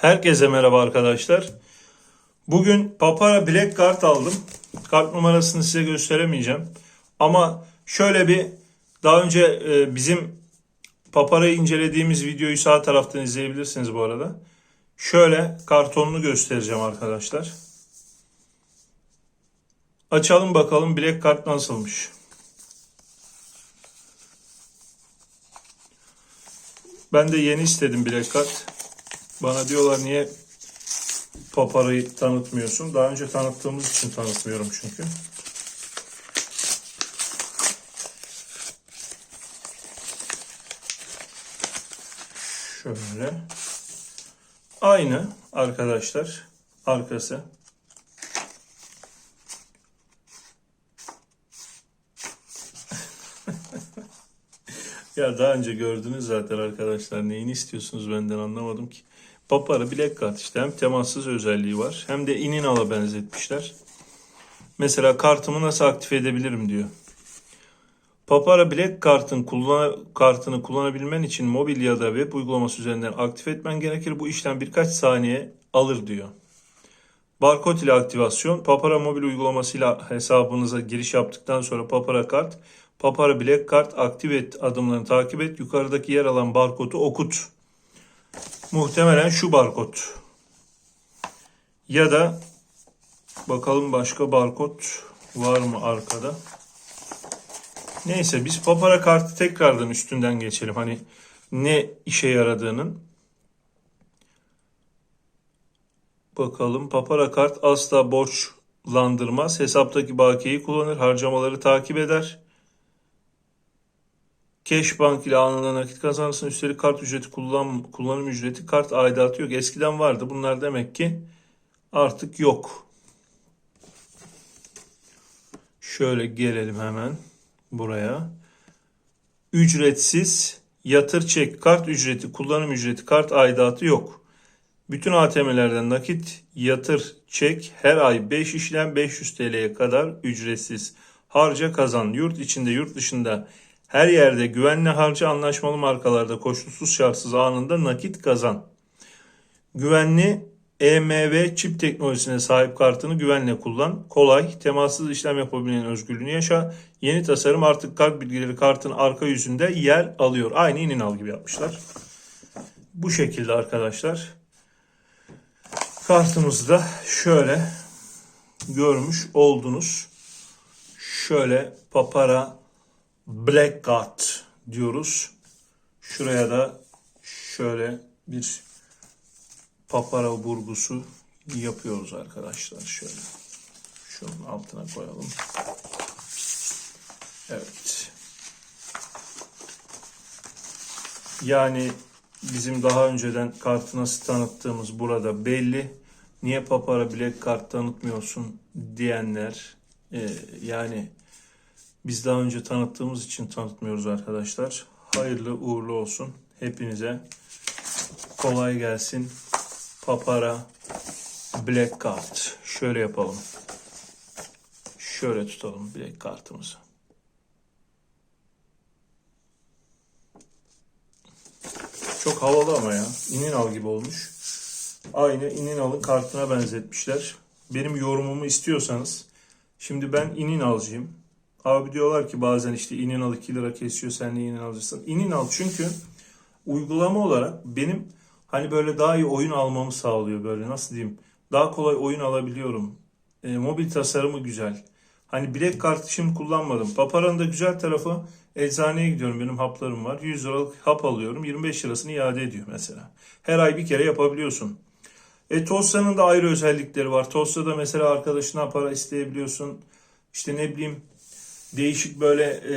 Herkese merhaba arkadaşlar. Bugün Papara Black Card aldım. Kart numarasını size gösteremeyeceğim. Ama şöyle bir daha önce e, bizim Papara'yı incelediğimiz videoyu sağ taraftan izleyebilirsiniz bu arada. Şöyle kartonunu göstereceğim arkadaşlar. Açalım bakalım Black Card nasılmış. Ben de yeni istedim Black Card. Bana diyorlar niye Papara'yı tanıtmıyorsun? Daha önce tanıttığımız için tanıtmıyorum çünkü. Şöyle. Aynı arkadaşlar. Arkası. Ya daha önce gördünüz zaten arkadaşlar. Neyini istiyorsunuz benden anlamadım ki. Papara Black Card işte hem temassız özelliği var hem de Ininal'a benzetmişler. Mesela kartımı nasıl aktif edebilirim diyor. Papara Black Card'ın kullan kartını kullanabilmen için mobil ya da web uygulaması üzerinden aktif etmen gerekir. Bu işlem birkaç saniye alır diyor. Barkod ile aktivasyon. Papara mobil uygulamasıyla hesabınıza giriş yaptıktan sonra Papara kart, Papara Black Card aktif et adımlarını takip et. Yukarıdaki yer alan barkodu okut. Muhtemelen şu barkod. Ya da bakalım başka barkod var mı arkada? Neyse biz Papara kartı tekrardan üstünden geçelim. Hani ne işe yaradığının. Bakalım Papara kart asla borçlandırmaz. Hesaptaki bakiyeyi kullanır. Harcamaları takip eder. Cash Bank ile anında nakit kazanırsın. Üstelik kart ücreti kullan, kullanım ücreti kart aidatı yok. Eskiden vardı. Bunlar demek ki artık yok. Şöyle gelelim hemen buraya. Ücretsiz yatır çek kart ücreti kullanım ücreti kart aidatı yok. Bütün ATM'lerden nakit yatır çek her ay 5 işlem 500 TL'ye kadar ücretsiz. Harca kazan yurt içinde yurt dışında her yerde güvenli harca anlaşmalı markalarda koşulsuz şartsız anında nakit kazan. Güvenli EMV çip teknolojisine sahip kartını güvenle kullan. Kolay, temassız işlem yapabilen özgürlüğünü yaşa. Yeni tasarım artık kart bilgileri kartın arka yüzünde yer alıyor. Aynı Ininal gibi yapmışlar. Bu şekilde arkadaşlar. Kartımızı da şöyle görmüş oldunuz. Şöyle Papara Black Card diyoruz. Şuraya da şöyle bir papara burgusu yapıyoruz arkadaşlar. Şöyle şunun altına koyalım. Evet. Yani bizim daha önceden kartı nasıl tanıttığımız burada belli. Niye papara Black Card tanıtmıyorsun diyenler e, yani biz daha önce tanıttığımız için tanıtmıyoruz arkadaşlar. Hayırlı uğurlu olsun. Hepinize kolay gelsin. Papara Black Card. Şöyle yapalım. Şöyle tutalım Black kartımızı. Çok havalı ama ya. İninal gibi olmuş. Aynı İninal'ın kartına benzetmişler. Benim yorumumu istiyorsanız şimdi ben İninal'cıyım. Abi diyorlar ki bazen işte İninal 2 lira kesiyor sen niye İninal'cısın? İninal çünkü uygulama olarak benim hani böyle daha iyi oyun almamı sağlıyor böyle nasıl diyeyim. Daha kolay oyun alabiliyorum. E, mobil tasarımı güzel. Hani bilek kartı şimdi kullanmadım. Papara'nın da güzel tarafı eczaneye gidiyorum. Benim haplarım var. 100 liralık hap alıyorum. 25 lirasını iade ediyor mesela. Her ay bir kere yapabiliyorsun. E Tosya'nın da ayrı özellikleri var. Tosya'da mesela arkadaşına para isteyebiliyorsun. İşte ne bileyim değişik böyle e,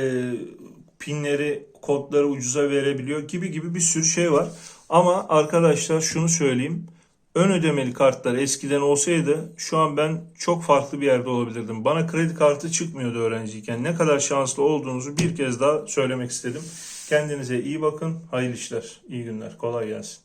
pinleri, kodları ucuza verebiliyor gibi gibi bir sürü şey var. Ama arkadaşlar şunu söyleyeyim. Ön ödemeli kartlar eskiden olsaydı şu an ben çok farklı bir yerde olabilirdim. Bana kredi kartı çıkmıyordu öğrenciyken. Ne kadar şanslı olduğunuzu bir kez daha söylemek istedim. Kendinize iyi bakın. Hayırlı işler. iyi günler. Kolay gelsin.